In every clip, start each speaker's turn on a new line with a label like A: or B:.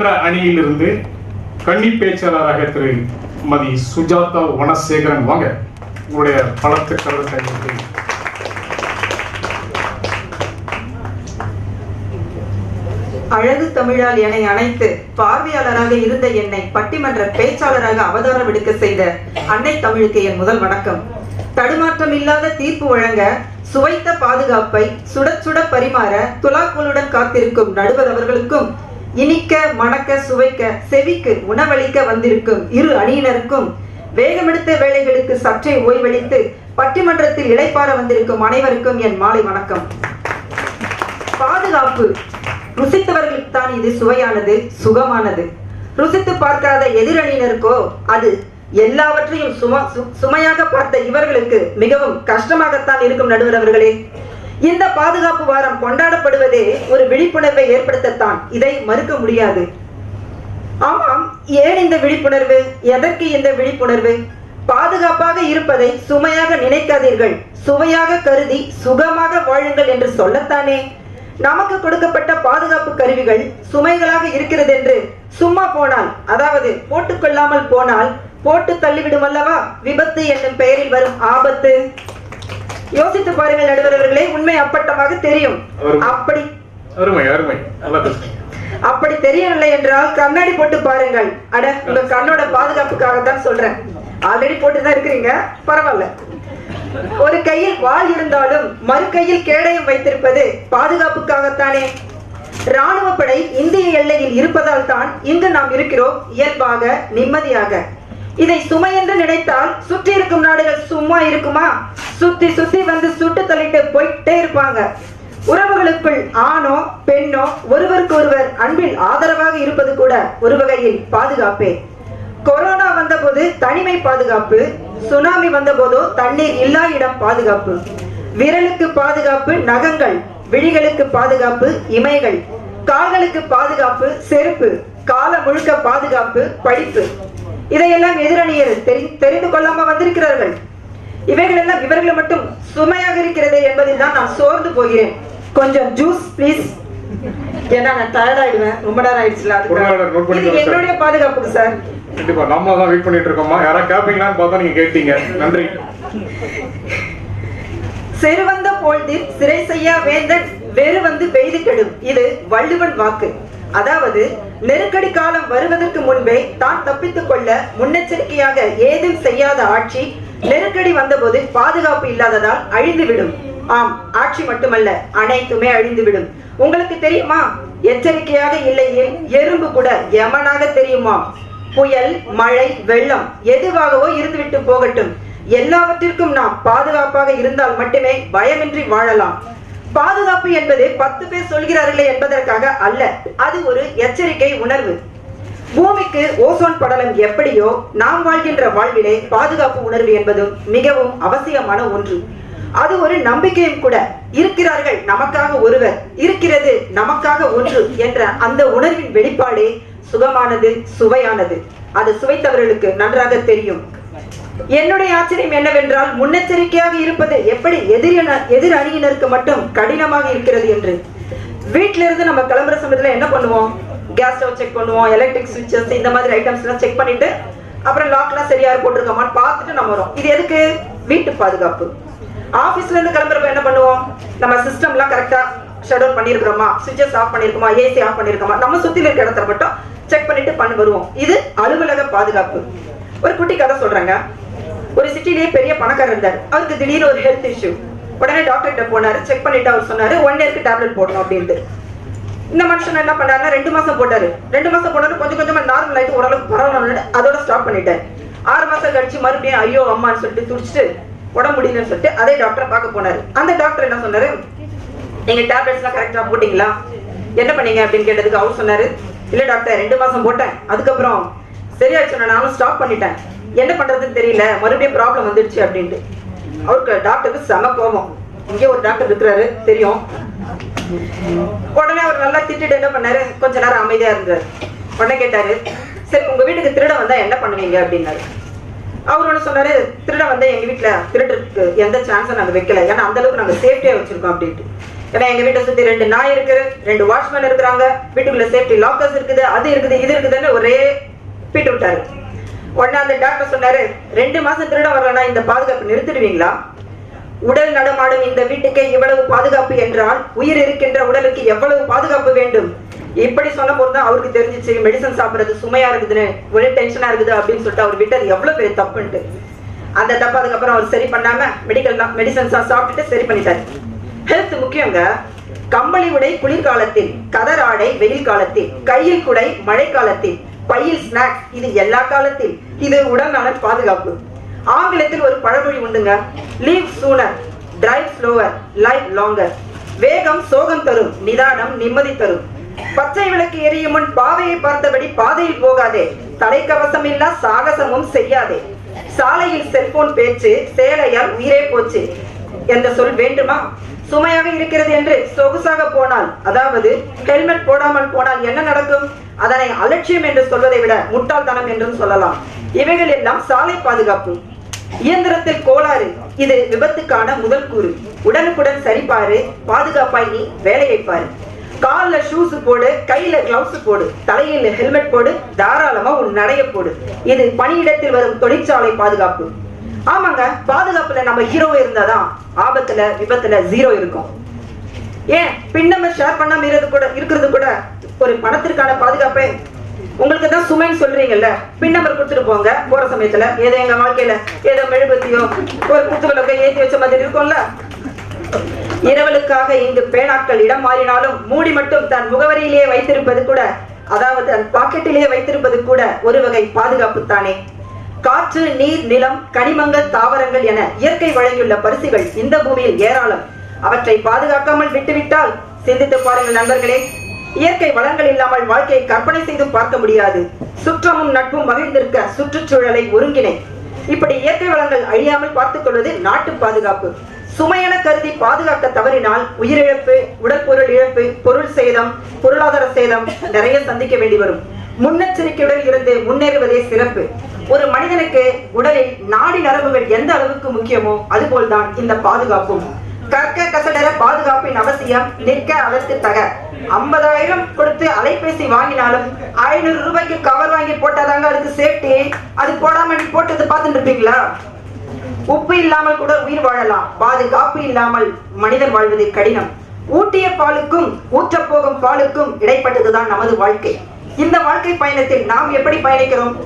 A: என்ற அணியிலிருந்து கன்னி பேச்சாளராக திரு மதி சுஜாதா வனசேகரன். வாங்க உங்களுடைய பலத்து கருத்தை
B: அழகு தமிழால் என்னை அணைத்து பார்வையாளராக இருந்த என்னை பட்டிமன்ற பேச்சாளராக அவதாரம் எடுக்க செய்த அன்னை தமிழுக்கு என் முதல் வணக்கம். தடுமாற்றம் இல்லாத தீர்ப்பு வழங்க சுவைத்த பாதுகாப்பை சுட சுட பரிமாற துலாக்கோலுடன் காத்திருக்கும் நடுவர் அவர்களுக்கும் இனிக்க மணக்க சுவைக்க செவிக்கு உணவளிக்க வந்திருக்கும் இரு அணியினருக்கும் வேகமெடுத்த வேலைகளுக்கு சற்றே ஓய்வளித்து பட்டிமன்றத்தில் இளைப்பாற வந்திருக்கும் அனைவருக்கும் என் மாலை வணக்கம். பாதுகாப்பு. ருசித்தவர்களுக்கு தான் இது சுவையானது சுகமானது. ருசித்து பார்க்காத எதிரணியினருக்கோ அது எல்லாவற்றையும் சும சு- சுமையாக பார்த்த இவர்களுக்கு மிகவும் கஷ்டமாகத்தான் இருக்கும் நடுவர் அவர்களே. இந்த பாதுகாப்பு வாரம் கொண்டாடப்படுவதே ஒரு விழிப்புணர்வை ஏற்படுத்தத்தான். இதை மறுக்க முடியாது. ஆமாம் ஏன் இந்த விழிப்புணர்வு? எதற்கு இந்த விழிப்புணர்வு? பாதுகாப்பாக இருப்பதை சுமையாக நினைக்காதீர்கள். சுவையாக கருதி சுகமாக வாழுங்கள் என்று சொல்லத்தானே? நமக்கு கொடுக்கப்பட்ட பாதுகாப்பு கருவிகள் சுமைகளாக இருக்கிறது என்று சும்மா போனால் அதாவது போட்டுக்கொள்ளாமல் போனால் போட்டு தள்ளிவிடும் அல்லவா? விபத்து என்னும் பெயரில் வரும் ஆபத்து. யோசித்து பாருங்கள் நடுவர் அவர்களே உண்மை அப்பட்டமாக தெரியும். அப்படி
A: அருமை அருமை.
B: அப்படி தெரியவில்லை என்றால் கண்ணாடி போட்டு பாருங்கள். அட உங்க கண்ணோட பாதுகாப்புக்காக தான் சொல்றேன். ஆல்ரெடி போட்டு தான் இருக்கிறீங்க. பரவாயில்ல. ஒரு கையில் வாள் இருந்தாலும் மறு கையில் கேடயம் வைத்திருப்பது பாதுகாப்புக்காகத்தானே? ராணுவ படை இந்திய எல்லையில் இருப்பதால் தான் இங்கு நாம் இருக்கிறோம் இயல்பாக நிம்மதியாக. இதை சுமை என்று நினைத்தால் சுற்றி இருக்கும் நாடுகள் சும்மா இருக்குமா? சுத்தி சுத்தி வந்து சுட்டு தள்ளிட்டு போயிட்டே இருப்பாங்க. உறவுகளுக்குள் ஆணோ பெண்ணோ ஒருவருக்கு ஒருவர் அன்பில் ஆதரவாக இருப்பது கூட ஒரு வகையில் பாதுகாப்பே. கொரோனா வந்தபோது தனிமை பாதுகாப்பு சுனாமி வந்தபோதோ தண்ணீர் இல்லா இடம் பாதுகாப்பு. விரலுக்கு பாதுகாப்பு நகங்கள் விழிகளுக்கு பாதுகாப்பு இமைகள். கால்களுக்கு பாதுகாப்பு செருப்பு. கால முழுக்க பாதுகாப்பு படிப்பு. இதையெல்லாம் எதிரணியர் தெரி தெரிந்து கொள்ளாம வந்திருக்கிறார்கள். இவைகள் எல்லாம் இவர்களை மட்டும் சுமையாக இருக்கிறது என்பதில் தான் நான் சோர்ந்து போகிறேன். கொஞ்சம் ஜூஸ் ப்ளீஸ் ஏன்னா நான் டயர்ட் ஆயிடுவேன் ரொம்ப நேரம் ஆயிடுச்சுல. என்னுடைய பாதுகாப்புக்கு சார்
A: கண்டிப்பா நம்ம தான் வெயிட் பண்ணிட்டு இருக்கோமா? யாரா கேப்பீங்களான்னு பார்த்தா நீங்க கேட்டீங்க. நன்றி.
B: செருவந்த போழ்தில் சிறை செய்யா வேந்தன் வெறு வந்து பெய்து கெடும். இது வள்ளுவன் வாக்கு. அதாவது நெருக்கடி காலம் வருவதற்கு முன்பே தான் தப்பித்துக் கொள்ள முன்னெச்சரிக்கையாக ஏதும் செய்யாத ஆட்சி நெருக்கடி வந்தபோது பாதுகாப்பு இல்லாததால் அழிந்துவிடும். ஆம் ஆட்சி மட்டுமல்ல அனைத்துமே அழிந்துவிடும். உங்களுக்கு தெரியுமா? எச்சரிக்கையாக இல்லையே எறும்பு கூட யமனாக தெரியுமா புயல் மழை வெள்ளம் எதுவாகவோ இருந்துவிட்டு போகட்டும். எல்லாவற்றிற்கும் நாம் பாதுகாப்பாக இருந்தால் மட்டுமே பயமின்றி வாழலாம். பாதுகாப்பு என்பது பத்து பேர் சொல்கிறார்களே என்பதற்காக அல்ல அது ஒரு எச்சரிக்கை உணர்வு. பூமிக்கு ஓசோன் படலம் எப்படியோ நாம் வாழ்கின்ற வாழ்விலே பாதுகாப்பு உணர்வு என்பதும் மிகவும் அவசியமான ஒன்று. அது ஒரு நம்பிக்கையும் கூட. இருக்கிறார்கள் நமக்காக ஒருவர் இருக்கிறது நமக்காக ஒன்று என்ற அந்த உணர்வின் வெளிப்பாடே சுகமானது சுவையானது. அது சுவைத்தவர்களுக்கு நன்றாக தெரியும். என்னுடைய ஆச்சரியம் என்னவென்றால் முன்னெச்சரிக்கையாக இருப்பது எப்படி எதிரின எதிர் அணியினருக்கு மட்டும் கடினமாக இருக்கிறது என்று. வீட்டில இருந்து நம்ம கிளம்புற சமயத்துல என்ன பண்ணுவோம்? கேஸ் ஸ்டவ் செக் பண்ணுவோம் எலக்ட்ரிக் சுவிச்சஸ் இந்த மாதிரி ஐட்டம்ஸ்லாம் செக் பண்ணிட்டு அப்புறம் லாக்லாம் சரியா போட்டிருக்கோமான்னு பார்த்துட்டு நம்ம வரோம். இது எதுக்கு? வீட்டு பாதுகாப்பு. ஆஃபீஸ்லேருந்து கிளம்புறப்ப என்ன பண்ணுவோம்? நம்ம சிஸ்டம்லாம் கரெக்டா ஷட் டவுன் பண்ணியிருக்கிறோமா? சுவிட்சஸ் ஆஃப் பண்ணியிருக்கோமா? ஏசி ஆஃப் பண்ணிருக்கோமா நம்ம சுற்றில இருக்க இடத்துல மட்டும் செக் பண்ணிட்டு பண்ணி வருவோம். இது அலுவலக பாதுகாப்பு. ஒரு குட்டி கதை சொல்றேங்க. ஒரு சிட்டிலேயே பெரிய பணக்காரர் இருந்தார். அவருக்கு திடீர்னு ஒரு ஹெல்த் இஷ்யூ உடனே டாக்டர்கிட்ட போனார் போனாரு செக் பண்ணிட்டு அவர் சொன்னாரு ஒன் இயர்க்கு டேப்லெட் போடணும் அப்படின்ட்டு. இந்த மனுஷன் என்ன பண்ணாருன்னா ரெண்டு மாசம் போட்டாரு. ரெண்டு மாசம் போட்டாரு கொஞ்சம் கொஞ்சமா நார்மல் ஆயிட்டு ஓரளவுக்கு பரவாயில்ல. அதோட ஸ்டாப் பண்ணிட்டாரு ஆறு மாசம் கழிச்சு மறுபடியும் ஐயோ அம்மான்னு சொல்லிட்டு துடிச்சிட்டு உடம்பு முடியலன்னு சொல்லிட்டு அதே டாக்டரை பார்க்க போனாரு. அந்த டாக்டர் என்ன சொன்னாரு? நீங்க டேப்லெட்ஸ் எல்லாம் கரெக்டா போட்டீங்களா? என்ன பண்ணீங்க அப்படின்னு கேட்டதுக்கு அவர் சொன்னாரு இல்ல டாக்டர் ரெண்டு மாசம் போட்டேன். அதுக்கப்புறம் சரியாச்சு நானும் ஸ்டாப் பண்ணிட்டேன். என்ன பண்றதுன்னு தெரியல. மறுபடியும் ப்ராப்ளம் வந்துடுச்சு அப்படின்ட்டு. அவருக்கு டாக்டருக்கு செம கோபம். இங்கே ஒரு டாக்டர் இருக்கிறாரு தெரியும். உடனே அவர் நல்லா திட்டிட்டு என்ன பண்ணாரு? கொஞ்ச நேரம் அமைதியா இருந்தாரு. உடனே கேட்டாரு சரி உங்க வீட்டுக்கு திருட வந்தா என்ன பண்ணுவீங்க? அப்படின்னாரு. அவர் ஒன்று சொன்னாரு திருட வந்தா எங்க வீட்டுல திருடுறதுக்கு எந்த சான்ஸும் நாங்க வைக்கல. ஏன்னா அந்த அளவுக்கு நாங்க சேஃப்டியா வச்சிருக்கோம் அப்படின்ட்டு. ஏன்னா எங்க வீட்டை சுத்தி ரெண்டு நாய் இருக்கு ரெண்டு வாட்ச்மேன் இருக்கிறாங்க. வீட்டுக்குள்ள சேஃப்டி லாக்கர்ஸ் இருக்குது அது இருக்குது இது இருக்குதுன்னு ஒரே பீட்டு விட்டாரு. உடனே அந்த டாக்டர் சொன்னாரு ரெண்டு மாசம் திருட வரலன்னா இந்த பாதுகாப்பு நிறுத்திடுவீங்களா? உடல் நடமாடும் இந்த வீட்டுக்கே இவ்வளவு பாதுகாப்பு என்றால் உயிர் இருக்கின்ற உடலுக்கு எவ்வளவு பாதுகாப்பு வேண்டும்? இப்படி சொன்ன போதுதான் அவருக்கு தெரிஞ்சிச்சு மெடிசன் சாப்பிடுறது சுமையா இருக்குதுன்னு ஒரே டென்ஷனா இருக்குது அப்படின்னு சொல்லிட்டு அவர் விட்டது. எவ்வளவு பெரிய தப்புன்ட்டு. அந்த தப்பு அதுக்கப்புறம் அவர் சரி பண்ணாம மெடிக்கல் மெடிசன்ஸ் சாப்பிட்டுட்டு சரி பண்ணிட்டாரு. ஹெல்த் முக்கியங்க. கம்பளி உடை குளிர்காலத்தில் கதர் ஆடை வெயில் காலத்தில் கையில் குடை மழை காலத்தில் பையில் ஸ்நாக்ஸ் இது எல்லா காலத்தில். இது உடல் நலன் பாதுகாப்பு. ஆங்கிலத்தில் ஒரு பழமொழி உண்டுங்க. Leave sooner drive slower live longer வேகம் சோகம் தரும் நிதானம் நிம்மதி தரும். பச்சை விளக்கு எரியும் முன் பாவையை பார்த்தபடி பாதையில் போகாதே. தலைக்கவசம் இல்லா சாகசமும் செய்யாதே. சாலையில் செல்போன் பேச்சு சேலையால் உயிரே போச்சு. என்ற சொல் வேண்டுமா? சுமையாக இருக்கிறது என்று சொகுசாக போனால் அதாவது ஹெல்மெட் போடாமல் போனால் என்ன நடக்கும்? அதனை அலட்சியம் என்று சொல்வதை விட முட்டாள்தனம் என்றும் சொல்லலாம். இவைகள் எல்லாம் சாலை பாதுகாப்பு. இயந்திரத்தில் கோளாறு. இது விபத்துக்கான முதல் கூறு. உடனுக்குடன் சரிபாரு பாதுகாப்பாய் நீ வேலையை பாரு கால்ல ஷூஸ் போடு கையில கிளவுஸ் போடு தலையில ஹெல்மெட் போடு தாராளமா உன் நடைய போடு. இது பணியிடத்தில் வரும் தொழிற்சாலை பாதுகாப்பு. ஆமாங்க பாதுகாப்புல நம்ம ஹீரோ இருந்தாதான் ஆபத்துல விபத்துல ஜீரோ இருக்கும். ஏன்? பின் ஷேர் பண்ணாம இருக்கிறது கூட இருக்கிறது கூட ஒரு பணத்திற்கான பாதுகாப்பே உங்களுக்கு சுமைன்னு சொல்றீங்கல்ல பின் நம்பர் கொடுத்துட்டு போங்க. போற சமயத்துல ஏதோ எங்க வாழ்க்கையில ஏதோ மெழுபத்தியோ ஒரு குத்துவிளக்கோ ஏற்றி வச்ச மாதிரி இருக்கும்ல? இரவலுக்காக இங்கு பேனாக்கள் இடம் மாறினாலும் மூடி மட்டும் தன் முகவரியிலேயே வைத்திருப்பது கூட அதாவது தன் பாக்கெட்டிலேயே வைத்திருப்பது கூட ஒரு வகை பாதுகாப்பு தானே காற்று நீர் நிலம் கனிமங்கள் தாவரங்கள் என இயற்கை வழங்கியுள்ள பரிசுகள் இந்த பூமியில் ஏராளம். அவற்றை பாதுகாக்காமல் விட்டுவிட்டால் சிந்தித்து பாருங்கள் நண்பர்களே இயற்கை வளங்கள் இல்லாமல் வாழ்க்கையை கற்பனை செய்து பார்க்க முடியாது. சுற்றமும் நட்பும் மகிழ்ந்திருக்க சுற்றுச்சூழலை ஒருங்கிணை. இப்படி இயற்கை வளங்கள் அழியாமல் பார்த்துக் கொள்வது நாட்டு பாதுகாப்பு. சுமையென கருதி பாதுகாக்க தவறினால் உயிரிழப்பு உடற்பொருள் இழப்பு பொருள் சேதம் பொருளாதார சேதம் நிறைய சந்திக்க வேண்டி வரும். முன்னெச்சரிக்கையுடன் இருந்து முன்னேறுவதே சிறப்பு. ஒரு மனிதனுக்கு உடலில் நாடி நரம்புகள் எந்த அளவுக்கு முக்கியமோ அதுபோல்தான் இந்த பாதுகாப்பும். கற்க கசடர பாதுகாப்பின் அவசியம் நிற்க அதற்கு தக. ஐம்பதாயிரம் கொடுத்து அலைபேசி வாங்கினாலும் ஐநூறு ரூபாய்க்கு கவர் வாங்கி போட்டாதாங்க அதுக்கு சேஃப்டி அது போடாம நீ போட்டது பார்த்துட்டு இருப்பீங்களா? உப்பு இல்லாமல் கூட உயிர் வாழலாம். பாதுகாப்பு இல்லாமல் மனிதன் வாழ்வது கடினம். ஊட்டிய பாலுக்கும் ஊற்றப்போகும் பாலுக்கும் இடைப்பட்டதுதான் நமது வாழ்க்கை. இந்த வாழ்க்கை பயணத்தில் நாம் எப்படி பயணிக்கிறோம்?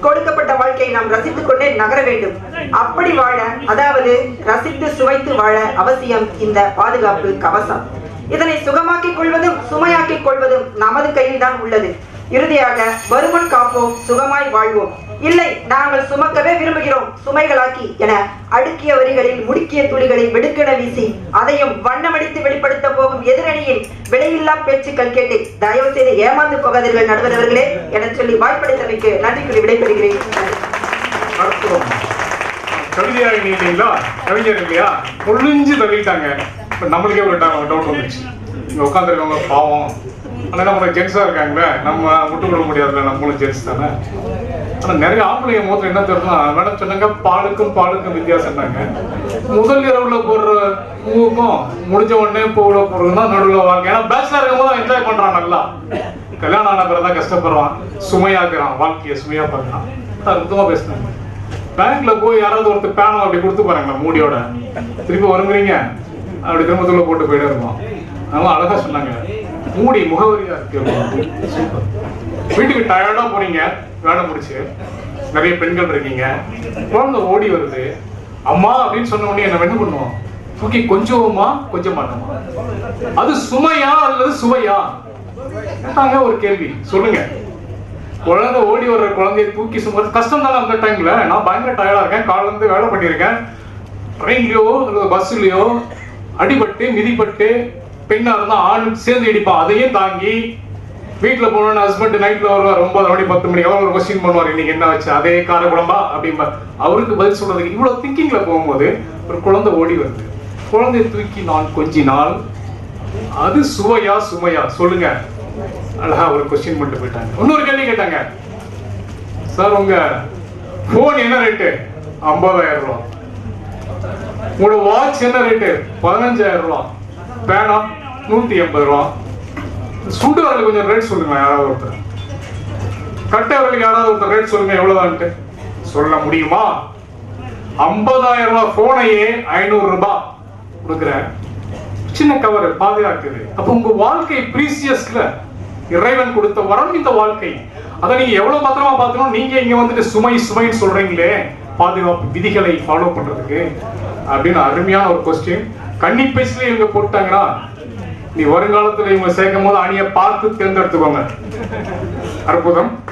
B: கொடுக்கப்பட்ட வாழ்க்கையை நாம் ரசித்துக் கொண்டே நகர வேண்டும். அப்படி வாழ அதாவது ரசித்து சுவைத்து வாழ அவசியம் இந்த பாதுகாப்பு கவசம். இதனை சுகமாக்கிக் கொள்வதும் சுமையாக்கிக் கொள்வதும் நமது கையில் தான் உள்ளது. இறுதியாக வருமன் காப்போம் சுகமாய் வாழ்வோம். இல்லை நாங்கள் சுமக்கவே விரும்புகிறோம் சுமைகளாக்கி என அடுக்கிய வரிகளில் முடுக்கிய துளிகளை வெடுக்கென வீசி அதையும் வண்ணமடித்து வெளிப்படுத்த போகும் எதிரணியின் விலையில்லா பேச்சுக்கள் கேட்டு தயவு செய்து ஏமாந்து போகாதீர்கள் நடுவர்களே என சொல்லி வாய்ப்பளித்தமைக்கு நன்றி கூறி விடைபெறுகிறேன்.
A: கவிதையாக கவிஞர் இல்லையா? பொழிஞ்சு தள்ளிட்டாங்க இப்போ நம்மளுக்கே ஒரு டவுட் வந்துச்சு இங்கே உட்காந்துருக்கவங்க பாவம். ஆனால் நம்ம ஜென்ஸாக இருக்காங்களே. நம்ம விட்டு கொள்ள முடியாதுல்ல. நம்மளும் ஜென்ஸ் தானே. ஆனால் நிறைய ஆம்பளைங்க மூத்த என்ன தெரியுமா? மேடம் சொன்னாங்க பாலுக்கும் பாலுக்கும் வித்தியாசம்னாங்க முதல் இரவுல போடுற பூவுக்கும் முடிஞ்ச உடனே பூவில் போடுறதுனா நடுவில் வாழ்க்கை. ஏன்னா பேச்சுலர் இருக்கும் போது என்ஜாய் பண்ணுறான் நல்லா. கல்யாணம் ஆன பிறகு தான் கஷ்டப்படுறான் சுமையாக்குறான். வாழ்க்கையை சுமையாக பார்க்குறான். அற்புதமாக பேசுனாங்க பேங்க்ல போய் யாராவது ஒருத்தர் பேனம் அப்படி கொடுத்து பாருங்களேன் மூடியோட. திருப்பி வருங்கிறீங்க. அப்படி திரும்பத்தில் போட்டு போயிட்டே இருப்போம் அவங்க அழகா சொன்னாங்க. மூடி முகவரியா இருக்கு வீட்டுக்கு டயர்டா போறீங்க வேலை முடிச்சு. நிறைய பெண்கள் இருக்கீங்க. குழந்தை ஓடி வருது. அம்மா அப்படின்னு சொன்ன உடனே என்ன என்ன பண்ணுவோம்? தூக்கி கொஞ்சமா கொஞ்சம் மாட்டோமா அது சுமையா அல்லது சுவையா? கேட்டாங்க ஒரு கேள்வி. சொல்லுங்க. குழந்தை ஓடி வர்ற குழந்தைய தூக்கி சுமந்து கஷ்டம் தானே அந்த டைம்ல நான் பயங்கர டயர்டா இருக்கேன். காலைல இருந்து வேலை பண்ணியிருக்கேன். ட்ரெயின்லயோ அல்லது பஸ்லயோ அடிபட்டு மிதிப்பட்டு பெண்ணா இருந்தா ஆண் சேர்ந்து இடிப்பா. அதையும் தாங்கி வீட்டுல போனோன்னு ஹஸ்பண்ட் நைட்ல வருவார். ஒன்பது மணி பத்து மணி எவ்வளவு ஒரு கொஸ்டின் பண்ணுவார். இன்னைக்கு என்ன வச்சு அதே கார குழம்பா? அப்படிம்பா. அவருக்கு பதில் சொல்றதுக்கு இவ்வளவு திங்கிங்ல போகும்போது ஒரு குழந்தை ஓடி வருது. குழந்தையை தூக்கி நான் கொஞ்சினால் அது சுவையா சுமையா? சொல்லுங்க. அழகா ஒரு கொஸ்டின் பண்ணிட்டு போயிட்டாங்க. இன்னொரு கேள்வி கேட்டாங்க. சார் உங்க போன் என்ன ரேட்டு ஐம்பதாயிரம் ரூபா உங்களோட வாட்ச் என்ன ரேட்டு பதினஞ்சாயிரம் ரூபா. பேனா நூத்தி எண்பது ரூபா. சுண்டு வரல கொஞ்சம் ரேட் சொல்லுங்க யாராவது ஒருத்தர். கட்டை வரலுக்கு யாராவது ஒருத்தர் ரேட் சொல்லுங்க எவ்வளவுதான்ட்டு. சொல்ல முடியுமா? ஐம்பதாயிரம் ரூபாய் போனையே ஐநூறு ரூபாய் கொடுக்குறேன் சின்ன கவர் பாதுகாக்குது. அப்ப உங்க வாழ்க்கை ப்ரீசியஸ்ல இறைவன் கொடுத்த வரம் இந்த வாழ்க்கை. அதை நீங்க எவ்வளவு பத்திரமா பார்த்துக்கணும் நீங்க இங்க வந்துட்டு சுமை சுமைன்னு சொல்றீங்களே. பாதுகாப்பு விதிகளை ஃபாலோ பண்றதுக்கு. அப்படின்னு அருமையான ஒரு கொஸ்டின் கன்னி பேசில இவங்க போட்டாங்கன்னா நீ வருங்காலத்துல இவங்க சேர்க்கும் போது அணியை பார்த்து தேர்ந்தெடுத்துக்கோங்க. அற்புதம்.